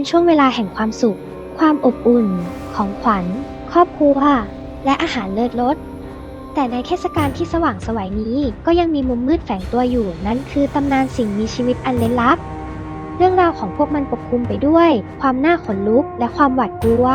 เป็นช่วงเวลาแห่งความสุข ความอบอุ่น ของขวัญ ครอบครัว และอาหารเลิศรส แต่ในเทศกาลที่สว่างสวัยนี้ก็ยังมีมุมมืดแฝงตัวอยู่ นั่นคือตำนานสิ่งมีชีวิตอันเล้นลับ เรื่องราวของพวกมันปกคลุมไปด้วย ความน่าขนลุกและความหวาดกลัว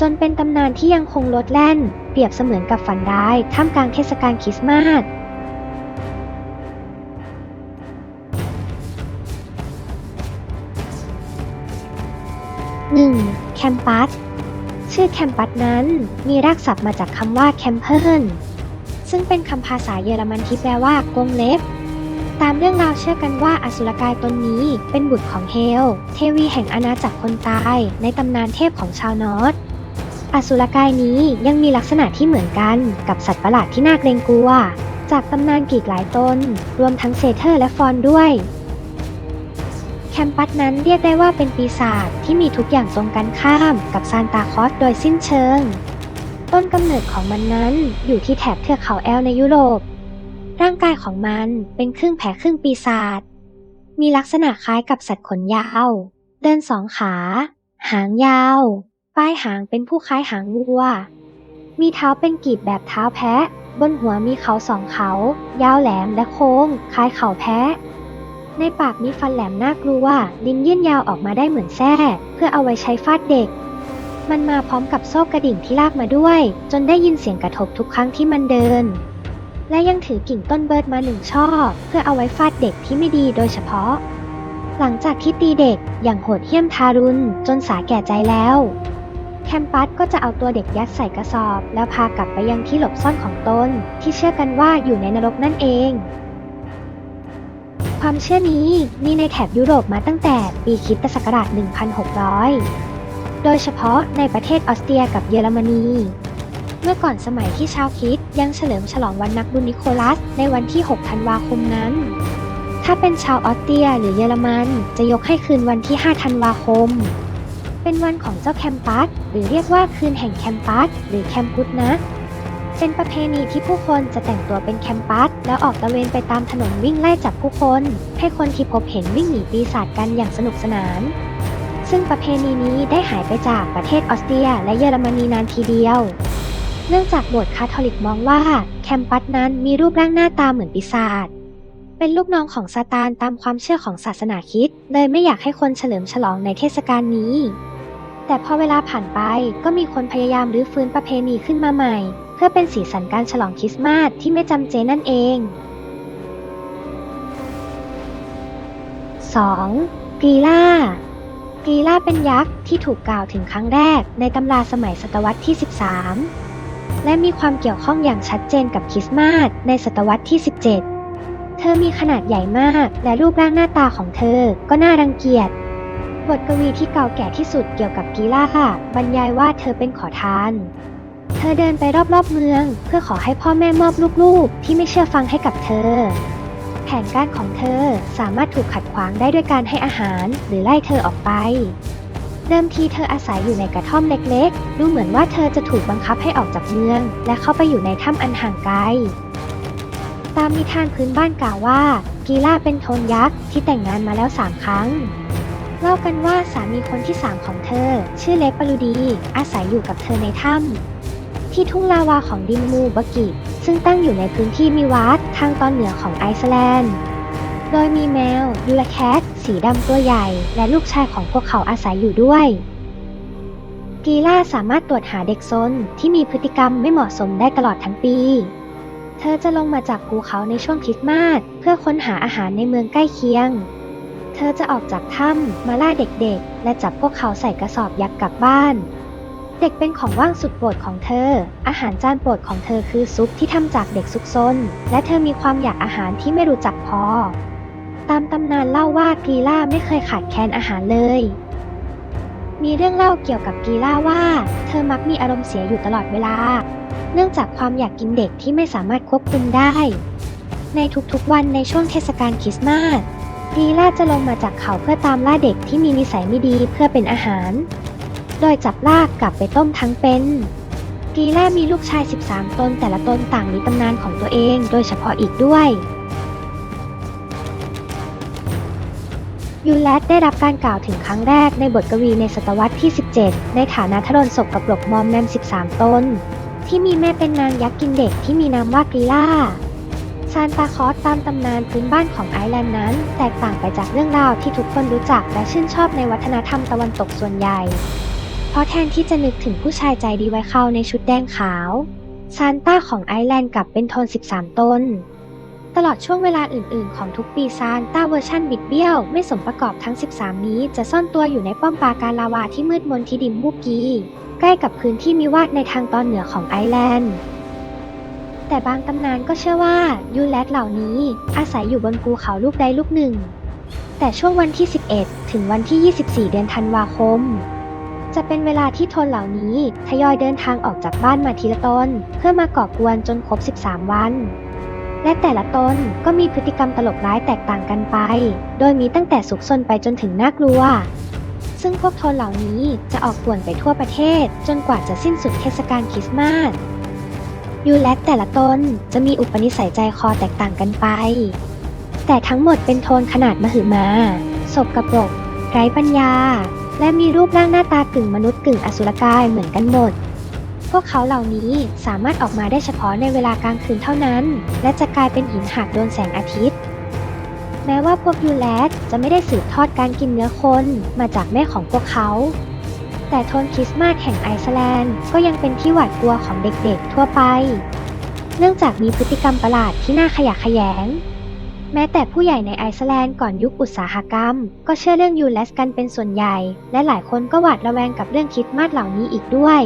จนเป็นตำนานที่ยังคงลดแล่น เปรียบเสมือนกับฝันร้ายท่ามกลางเทศกาลคริสต์มาส แคมปัส ชื่อแคมปัสนั้นมีรากศัพท์มาจากคำว่าแคมเพิลซึ่งเป็นคำภาษาเยอรมันที่แปลว่ากรงเล็บ ตามเรื่องราวเชื่อกันว่าอสุรกายตนนี้เป็นบุตรของเฮล เทวีแห่งอาณาจักรคนตายในตำนานเทพของชาวนอร์ดอสุรกายนี้ยังมีลักษณะที่เหมือนกันกับสัตว์ประหลาดที่น่าเกรงกลัว จากตำนานกรีกหลายตน รวมทั้งเซเทอร์และฟอนด้วย คมปัสนั้นเรียกได้ว่าเป็นปีศาจที่มีทุกอย่างตรงกันข้ามกับซานตาคอสโดยสิ้นเชิง ต้นกำเนิดของมันนั้นอยู่ที่แถบเทือกเขาแอลในยุโรป ร่างกายของมันเป็นครึ่งแผลครึ่งปีศาจ มีลักษณะคล้ายกับสัตว์ขนยาว เดินสองขา หางยาว ปลายหางเป็นผู้คล้ายหางวัว มีเท้าเป็นกีบแบบเท้าแพะ บนหัวมีเขาสองเขา ยาวแหลมและโค้ง คล้ายเขาแพะ ในปากมีฟันแหลมน่ากลัว ลิ้นยื่นยาวออกมาได้เหมือนแส้เพื่อเอาไว้ใช้ฟาดเด็ก มันมาพร้อมกับโซ่กระดิ่งที่ลากมาด้วย จนได้ยินเสียงกระทบทุกครั้งที่มันเดิน และยังถือกิ่งต้นเบิร์ดมาหนึ่งช่อ เพื่อเอาไว้ฟาดเด็กที่ไม่ดีโดยเฉพาะ หลังจากที่ตีเด็กอย่างโหดเหี้ยมทารุณจนสาแก่ใจแล้ว แคมปัสก็จะเอาตัวเด็กยัดใส่กระสอบ แล้วพากลับไปยังที่หลบซ่อนของตนที่เชื่อกันว่าอยู่ในนรกนั่นเอง ความเชื่อนี้มีในแถบยุโรปมาตั้งแต่ปีคริสตศักราช 1600 โดยเฉพาะในประเทศออสเตรียกับเยอรมนี เมื่อก่อนสมัยที่ชาวคริสต์ยังเฉลิมฉลองวันนักบุญนิโคลัสในวันที่ 6 ธันวาคมนั้น ถ้าเป็นชาวออสเตรียหรือเยอรมันจะยกให้คืนวันที่ 5 ธันวาคม เป็นวันของเจ้าแคมปัสหรือเรียกว่าคืนแห่งแคมปัสหรือแคมพุตนะ เป็นประเพณีที่ผู้คนจะแต่งตัวเป็นแคมปัส แล้วออกตะเวนไปตามถนนวิ่งไล่จับผู้คน ให้คนที่พบเห็นวิ่งหนีปีศาจกันอย่างสนุกสนาน ซึ่งประเพณีนี้ได้หายไปจากประเทศออสเตรีย และเยอรมนีนานทีเดียว เนื่องจากโบสถ์คาทอลิกมองว่าแคมปัสนั้นมีรูปร่างหน้าตาเหมือนปีศาจเป็นลูกน้องของซาตานตามความเชื่อของศาสนาคริสต์เลยไม่อยากให้คนเฉลิมฉลองในเทศกาลนี้ แต่พอเวลาผ่านไปก็มีคนพยายามรื้อฟื้นประเพณีขึ้นมาใหม่ เพื่อเป็นสีสันการฉลองคริสต์มาสที่ไม่จำเจนั่นเอง 2. กรีล่ากรีล่าเป็นยักษ์ที่ถูกกล่าวถึงครั้งแรกในตำราสมัยศตวรรษที่ 13 และมีความเกี่ยวข้องอย่างชัดเจนกับคริสต์มาสในศตวรรษที่ 17 เธอมีขนาดใหญ่มากและรูปร่างหน้าตาของเธอก็น่ารังเกียจ บทกวีที่เก่าแก่ที่สุดเกี่ยวกับกีล่าค่ะบรรยายว่าเธอเป็นขอทาน เธอเดินไปรอบๆเมือง เพื่อขอให้พ่อแม่มอบลูกๆ ที่ไม่เชื่อฟังให้กับเธอ แผนการของเธอสามารถถูกขัดขวางได้ด้วยการให้อาหารหรือไล่เธอออกไป เดิมทีเธออาศัยอยู่ในกระท่อมเล็กๆ ดูเหมือนว่าเธอจะถูกบังคับให้ออกจากเมือง และเข้าไปอยู่ในถ้ำอันห่างไกล ตามนิทานพื้นบ้านกล่าวว่า กีล่าเป็นโทนยักษ์ที่แต่งงานมาแล้วสามครั้งเล่ากันว่าสามีคนที่สามของเธอ ชื่อเลปาลูดี อาศัยอยู่กับเธอในถ้ำ ที่ทุ่งลาวาของดินมูบกิซึ่งตั้งอยู่ในพื้นที่มิวาสทางตอนเหนือของไอซ์แลนด์ โดยมีแมวยูลาแคทสีดำตัวใหญ่ และลูกชายของพวกเขาอาศัยอยู่ด้วยกีล่าสามารถตรวจหาเด็กซนที่มีพฤติกรรมไม่เหมาะสมได้ตลอดทั้งปี เธอจะลงมาจากภูเขาในช่วงคริสต์มาสเพื่อค้นหาอาหารในเมืองใกล้เคียง เธอจะออกจากถ้ำมาล่าเด็กๆ และจับพวกเขาใส่กระสอบยักกลับบ้าน เด็กเป็นของว่างสุดโปรดของเธอ อาหารจานโปรดของเธอคือซุปที่ทำจากเด็กซุกซน และเธอมีความอยากอาหารที่ไม่รู้จักพอ ตามตำนานเล่าว่ากีล่าไม่เคยขาดแคลนอาหารเลย มีเรื่องเล่าเกี่ยวกับกีล่าว่า เธอมักมีอารมณ์เสียอยู่ตลอดเวลา เนื่องจากความอยากกินเด็กที่ไม่สามารถควบคุมได้ ในทุกๆวันในช่วงเทศกาลคริสต์มาสกีล่าจะลงมาจากเขาเพื่อตามล่าเด็กที่มีนิสัยไม่ดีเพื่อเป็นอาหาร โดยจับลากกลับไปต้มทั้งเป็นกีล่ามีลูกชาย 13 ตนแต่ละตนต่างมีตำนานของตัวเองโดยเฉพาะอีกด้วยยูแลตได้รับการกล่าวถึงครั้งแรกในบทกวีในศตวรรษที่ 17 ในฐานะทรนศพกับปลกมอมแมม 13 ตน ที่มีแม่เป็นนางยักษ์กินเด็กที่มีนามว่ากรีล่าซานตาคอสตามตำนานพื้นบ้านของไอร์แลนด์นั้น แตกต่างไปจากเรื่องราวที่ทุกคนรู้จักและชื่นชอบในวัฒนธรรมตะวันตกส่วนใหญ่ ราะแทนที่จะนึกถึงผู้ชายใจดีไว้เข้าในชุดแดงขาวซานต้าของไอร์แลนด์กลับเป็นโทน 13 ต้น ตลอดช่วงเวลาอื่น ๆ ของทุกปีซานต้าเวอร์ชันบิดเบี้ยวไม่สมประกอบทั้ง 13 นี้ จะซ่อนตัวอยู่ในป้อมปราการลาวาที่มืดมนที่ดิมบูกีใกล้กับพื้นที่มิวาดในทางตอนเหนือของไอร์แลนด์ แต่บางตำนานก็เชื่อว่ายูแลตเหล่านี้อาศัยอยู่บนภูเขาลูกใดลูกหนึ่ง แต่ช่วงวันที่ 11 ถึงวันที่ 24 เดือนธันวาคม จะเป็นเวลาที่ทนเหล่านี้ทยอยเดินทางออกจากบ้านมาทีละตน เพื่อมาก่อกวนจนครบ 13 วัน และแต่ละตนก็มีพฤติกรรมตลกร้ายแตกต่างกันไป โดยมีตั้งแต่สุขซนไปจนถึงน่ากลัว ซึ่งพวกทนเหล่านี้จะออกป่วนไปทั่วประเทศ จนกว่าจะสิ้นสุดเทศกาลคริสต์มาสยูและแต่ละตนจะมีอุปนิสัยใจคอแตกต่างกันไป แต่ทั้งหมดเป็นโทนขนาดมหึมาศพกระปรกไร้ปัญญา และมีรูปร่างหน้าตากึ่งมนุษย์กึ่งอสุรกายเหมือนกันหมด พวกเขาเหล่านี้สามารถออกมาได้เฉพาะในเวลากลางคืนเท่านั้น และจะกลายเป็นหินหากโดนแสงอาทิตย์ แม้ว่าพวกยูแลตจะไม่ได้สืบทอดการกินเนื้อคนมาจากแม่ของพวกเขา แต่โทนคริสต์มาสแห่งไอซ์แลนด์ก็ยังเป็นที่หวาดกลัวของเด็กๆทั่วไป เนื่องจากมีพฤติกรรมประหลาดที่น่าขยะแขยง แม้แต่ผู้ใหญ่ในไอซ์แลนด์ก่อนยุคอุตสาหกรรม ก็เชื่อเรื่องยูเลสกันเป็นส่วนใหญ่ และหลายคนก็หวาดระแวงกับเรื่องคริสต์มาสเหล่านี้อีกด้วย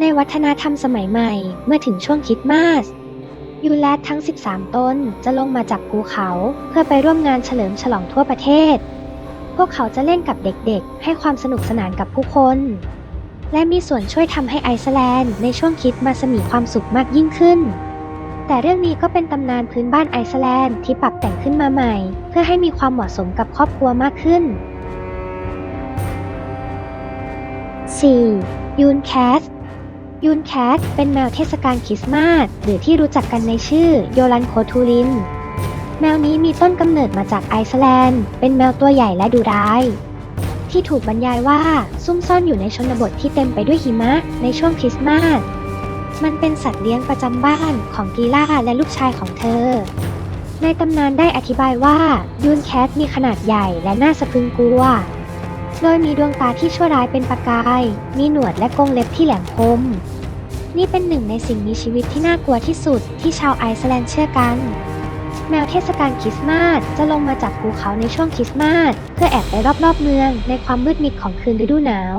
ในวัฒนธรรมสมัยใหม่เมื่อถึงช่วงคริสต์มาสยูแลตทั้ง 13ตนจะลงมาจากภูเขา เพื่อไปร่วมงานเฉลิมฉลองทั่วประเทศ พวกเขาจะเล่นกับเด็กๆ ให้ความสนุกสนานกับผู้คน และมีส่วนช่วยทำให้ไอซ์แลนด์ในช่วงคิดมาสมีความสุขมากยิ่งขึ้น แต่เรื่องนี้ก็เป็นตำนานพื้นบ้านไอซ์แลนด์ที่ปรับแต่งขึ้นมาใหม่ เพื่อให้มีความเหมาะสมกับครอบครัวมากขึ้น 4. ยูนแคสยูนแคทเป็นแมวเทศกาลคริสต์มาสหรือที่รู้จักกันในชื่อโยลันโคทูริน แมวนี้มีต้นกำเนิดมาจากไอซ์แลนด์ เป็นแมวตัวใหญ่และดุร้าย ที่ถูกบรรยายว่าซุ่มซ่อนอยู่ในชนบทที่เต็มไปด้วยหิมะในช่วงคริสต์มาส มันเป็นสัตว์เลี้ยงประจำบ้านของกีล่าและลูกชายของเธอ ในตำนานได้อธิบายว่ายูนแคทมีขนาดใหญ่และน่าสะพรึงกลัว โดยมีดวงตาที่ชั่วร้ายเป็นประกาย มีหนวดและกรงเล็บที่แหลมคม นี่เป็นหนึ่งในสิ่งมีชีวิตที่น่ากลัวที่สุดที่ชาวไอซ์แลนด์เชื่อกัน แมวเทศกาลคริสต์มาสจะลงมาจากภูเขาในช่วงคริสต์มาสเพื่อแอบไปรอบๆเมืองในความมืดมิดของคืนฤดูหนาว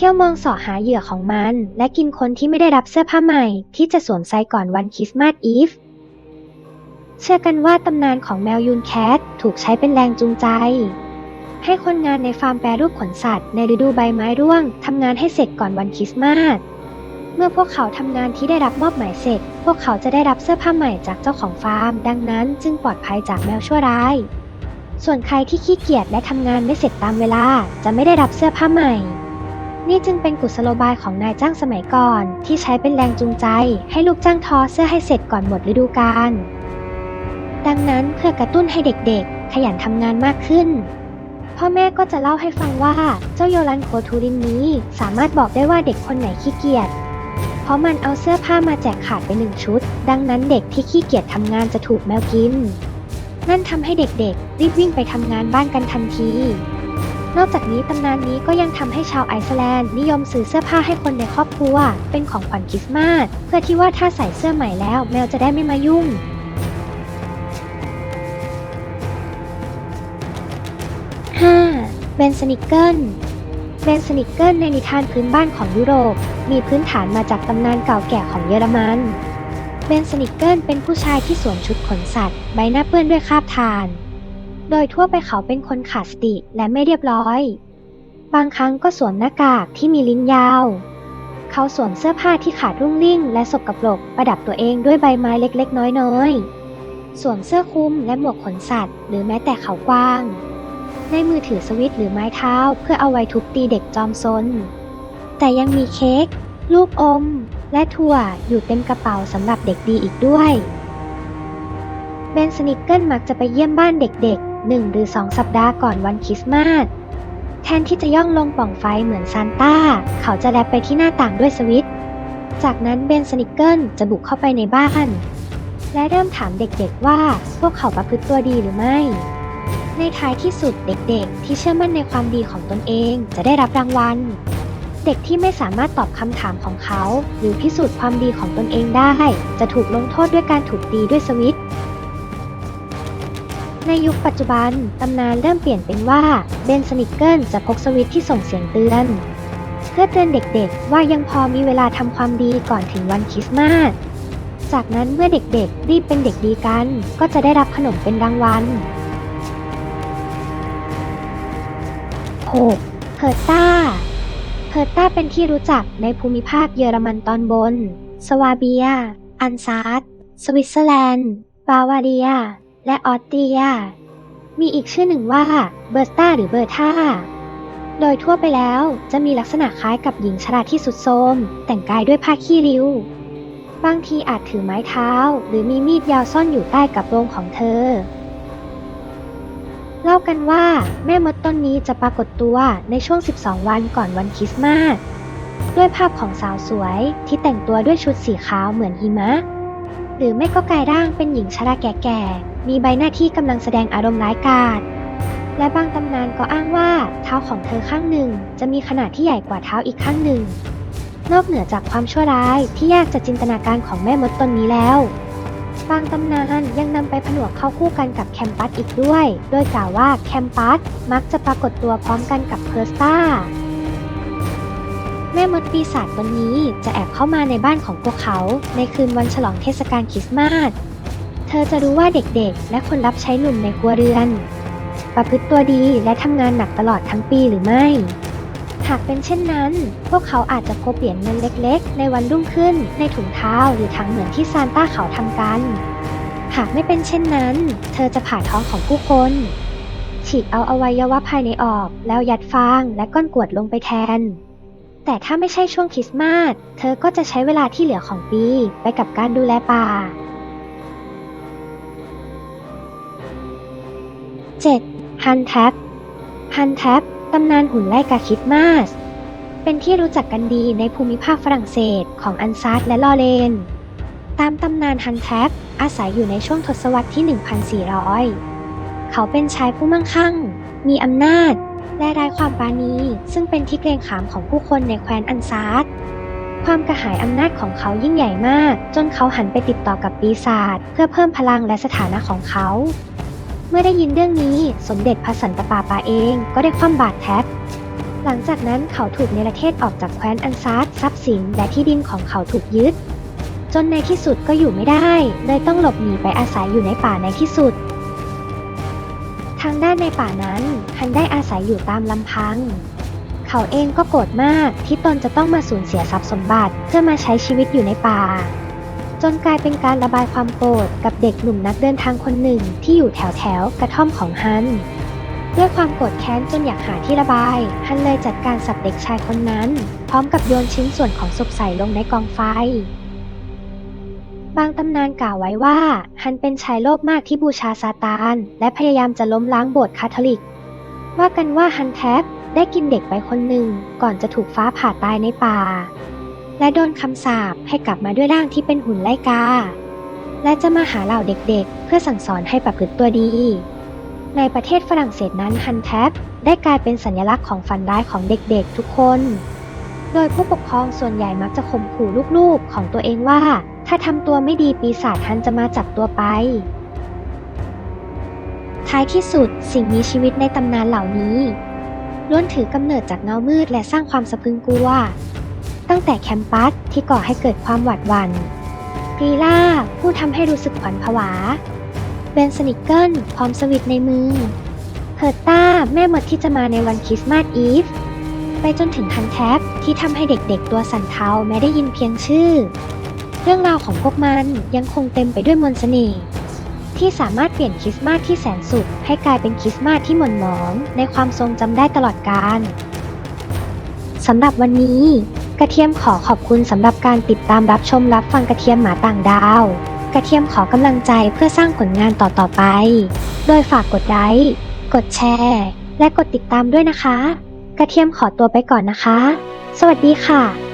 เที่ยวมองสาะหาเหยื่อของมัน และกินคนที่ไม่ได้รับเสื้อผ้าใหม่ ที่จะสวมใส่ก่อนวันคริสต์มาสอีฟ เชื่อกันว่าตำนานของแมวยูนแคทถูกใช้เป็นแรงจูงใจ ให้คนงานในฟาร์มแปรรูปขนสัตว์ในฤดูใบไม้ร่วงทำงานให้เสร็จก่อนวันคริสต์มาสเมื่อพวกเขาทำงานที่ได้รับมอบหมายเสร็จ พวกเขาจะได้รับเสื้อผ้าใหม่จากเจ้าของฟาร์ม ดังนั้นจึงปลอดภัยจากแมวชั่วร้าย ส่วนใครที่ขี้เกียจและทำงานไม่เสร็จตามเวลา จะไม่ได้รับเสื้อผ้าใหม่ นี่จึงเป็นกุศโลบายของนายจ้างสมัยก่อน ที่ใช้เป็นแรงจูงใจ ให้ลูกจ้างทอเสื้อให้เสร็จก่อนหมดฤดูกาลดังนั้นเพื่อกระตุ้นให้เด็กๆ ขยันทำงานมากขึ้น พ่อแม่ก็จะเล่าให้ฟังว่าเจ้าโยลันโคทูรินนี้สามารถบอกได้ว่าเด็กคนไหนขี้เกียจเพราะมันเอาเสื้อผ้ามาแจกขาดไปหนึ่งชุด ดังนั้นเด็กที่ขี้เกียจทำงานจะถูกแมวกิน นั่นทำให้เด็กๆ รีบวิ่งไปทำงานบ้านกันทันที นอกจากนี้ตำนานนี้ก็ยังทำให้ชาวไอซ์แลนด์นิยมซื้อเสื้อผ้าให้คนในครอบครัว เป็นของขวัญคริสต์มาสเพื่อที่ว่าถ้าใส่เสื้อใหม่แล้ว แมวจะได้ไม่มายุ่ง 5. เบนสนิกเกิลเบนสนิกเกิลในนิทานพื้นบ้านของยุโรป มีพื้นฐานมาจากตำนานเก่าแก่ของเยอรมันเบนสนิกเกิลเป็นผู้ชายที่สวมชุดขนสัตว์ ใบหน้าเปื้อนด้วยคราบทาน โดยทั่วไปเขาเป็นคนขาดสติและไม่เรียบร้อย บางครั้งก็สวมหน้ากากที่มีลิ้นยาว เขาสวมเสื้อผ้าที่ขาดรุ่งริ่ง และสกปรกประดับตัวเองด้วยใบไม้เล็กๆ น้อยๆ สวมเสื้อคลุมและหมวกขนสัตว์ หรือแม้แต่เขากว้าง ในมือถือสวิตหรือไม้เท้าเพื่อเอาไว้ทุบตีเด็กจอมซน แต่ยังมีเค้กลูกอม และถั่วอยู่เต็มกระเป๋าสำหรับเด็กดีอีกด้วยเบนสนิกเกิลมักจะไปเยี่ยมบ้านเด็กๆ หนึ่งหรือสองสัปดาห์ก่อนวันคริสต์มาส แทนที่จะย่องลงป่องไฟเหมือนซานต้า เขาจะแลบไปที่หน้าต่างด้วยสวิต จากนั้นเบนสนิกเกิลจะบุกเข้าไปในบ้าน และเริ่มถามเด็กๆว่า พวกเขาประพฤติตัวดีหรือไม่ ในท้ายที่สุดเด็กๆ ที่เชื่อมั่นในความดีของตนเองจะได้รับรางวัล เด็กที่ไม่สามารถตอบคำถามของเขา หรือพิสูจน์ความดีของตนเองได้ จะถูกลงโทษด้วยการถูกตีด้วยสวิตช์ ในยุคปัจจุบัน ตำนานเริ่มเปลี่ยนเป็นว่าเบนสนิกเกิลจะพกสวิตที่ส่งเสียงเตือน เพื่อเตือนเด็กๆ ว่ายังพอมีเวลาทำความดีก่อนถึงวันคริสต์มาส จากนั้นเมื่อเด็กๆ รีบเป็นเด็กดีกัน ก็จะได้รับขนมเป็นรางวัล 6. เพอร์ต้าเพอร์ต้าเป็นที่รู้จักในภูมิภาคเยอรมันตอนบน สวาเบีย อันซาร์สวิตเซอร์แลนด์ บาวาเรีย และออสเตรีย มีอีกชื่อหนึ่งว่าเบอร์ตาหรือเบอร์ท่า โดยทั่วไปแล้วจะมีลักษณะคล้ายกับหญิงชราที่สุดโทมแต่งกายด้วยผ้าขี้ริ้ว บางทีอาจถือไม้เท้า หรือมีมีดยาวซ่อนอยู่ใต้กระโปรงของเธอ เล่ากันว่าแม่มดต้นนี้จะปรากฏตัวในช่วง 12 วันก่อนวันคริสต์มาสด้วยภาพของสาวสวยที่แต่งตัวด้วยชุดสีขาวเหมือนหิมะ หรือไม่ก็กลายร่างเป็นหญิงชราแก่ๆ มีใบหน้าที่กำลังแสดงอารมณ์ร้ายกาจ และบางตำนานก็อ้างว่าเท้าของเธอข้างหนึ่งจะมีขนาดที่ใหญ่กว่าเท้าอีกข้างหนึ่ง นอกเหนือจากความชั่วร้ายที่ยากจะจินตนาการของแม่มดตนนี้แล้ว บางตำนานยังนำไปผนวกเข้าคู่กันกับแคมปัสอีกด้วย โดยกล่าวว่าแคมปัสมักจะปรากฏตัวพร้อมกันกับเพอร์สตา แม่มดปีศาจตนนี้จะแอบเข้ามาในบ้านของพวกเขา ในคืนวันฉลองเทศกาลคริสต์มาส เธอจะรู้ว่าเด็กๆ และคนรับใช้หนุ่มในครัวเรือน ประพฤติตัวดีและทำงานหนักตลอดทั้งปีหรือไม่ หากเป็นเช่นนั้น พวกเขาอาจจะพบเหรียญเงินเล็กๆ ในวันรุ่งขึ้น ในถุงเท้าหรือถังเหมือนที่ซานต้าเขาทำกัน หากไม่เป็นเช่นนั้น เธอจะผ่าท้องของผู้คนฉีกเอาอวัยวะภายในออก แล้วยัดฟางและก้อนกรวดลงไปแทน แต่ถ้าไม่ใช่ช่วงคริสต์มาส เธอก็จะใช้เวลาที่เหลือของปีไปกับการดูแลป่า 7. ฮันแท็บฮันแท็บตำนานหุ่นไล่กาคริสต์มาส เป็นที่รู้จักกันดีในภูมิภาคฝรั่งเศสของอันซาร์และลอเรน ตามตำนานฮันแท็บอาศัยอยู่ในช่วงทศวรรษที่ 1400 เขาเป็นชายผู้มั่งคั่ง มีอำนาจ และไร้ความปราณีซึ่งเป็นที่เกรงขามของผู้คนในแคว้นอันซาร์ดความกระหายอำนาจของเขายิ่งใหญ่มาก จนเขาหันไปติดต่อกับปีศาจเพื่อเพิ่มพลังและสถานะของเขา เมื่อได้ยินเรื่องนี้สมเด็จพระสันตะปาปาเองก็ได้คว่ำบาตรแท็บหลังจากนั้นเขาถูกเนรเทศออกจากแคว้นอันซาร์ดทรัพย์สินและที่ดินของเขาถูกยึด จนในที่สุดก็อยู่ไม่ได้ เลยต้องหลบหนีไปอาศัยอยู่ในป่าในที่สุด ทางด้านในป่านั้นฮันได้อาศัยอยู่ตามลำพัง เขาเองก็โกรธมากที่ตนจะต้องมาสูญเสียทรัพย์สมบัติเพื่อมาใช้ชีวิตอยู่ในป่า จนกลายเป็นการระบายความโกรธกับเด็กหนุ่มนักเดินทางคนหนึ่งที่อยู่แถวแถวกระท่อมของฮันด้วยความโกรธแค้นจนอยากหาที่ระบาย ฮันเลยจัดการสับเด็กชายคนนั้น พร้อมกับโยนชิ้นส่วนของศพใส่ลงในกองไฟ บางตำนานกล่าวไว้ว่า ฮันเป็นชายโลภมากที่บูชาซาตาน และพยายามจะล้มล้างโบสถ์คาทอลิก ว่ากันว่าฮันแท็บได้กินเด็กไปคนหนึ่งก่อนจะถูกฟ้าผ่าตายในป่า และโดนคำสาปให้กลับมาด้วยร่างที่เป็นหุ่นไล่กา และจะมาหาเหล่าเด็กๆ เพื่อสั่งสอนให้ประพฤติตัวดี ในประเทศฝรั่งเศสนั้นฮันแท็บได้กลายเป็นสัญลักษณ์ของฝันร้ายของเด็กๆทุกคน โดยผู้ปกครองส่วนใหญ่มักจะข่มขู่ลูกๆของตัวเองว่า ถ้าทำตัวไม่ดีปีศาจฮันจะมาจับตัวไป ท้ายที่สุดสิ่งมีชีวิตในตำนานเหล่านี้ล้วนถือกำเนิดจากเงามืดและสร้างความสะพึงกลัว ตั้งแต่แคมปัสที่ก่อให้เกิดความหวาดหวัน่นกรีล่าผู้ทำให้รู้สึกขวัญผวาเบนสนิกเกิลพร้อมสวิตในมือเพิร์ต้าแม่มดที่จะมาในวันคริสต์มาสอีฟไปจนถึงคันแท็บที่ทำให้เด็กๆตัวสั่นเทาแม้ได้ยินเพียงชื่อ รื่องราวของพวกมันยังคงเต็มไปด้วยมนต์เสน่ห์ที่สามารถเปลี่ยนคริสต์มาสที่แสนสุข ให้กลายเป็นคริสต์มาสที่หม่นหมอง ในความทรงจำได้ตลอดกาลสำหรับวันนี้ กระเทียมขอขอบคุณสำหรับการติดตามรับชมรับฟังกระเทียมหมาต่างดาว กระเทียมขอกำลังใจเพื่อสร้างผลงานต่อๆไป โดยฝากกดไลค์กดแชร์ และกดติดตามด้วยนะคะ กระเทียมขอตัวไปก่อนนะคะ สวัสดีค่ะ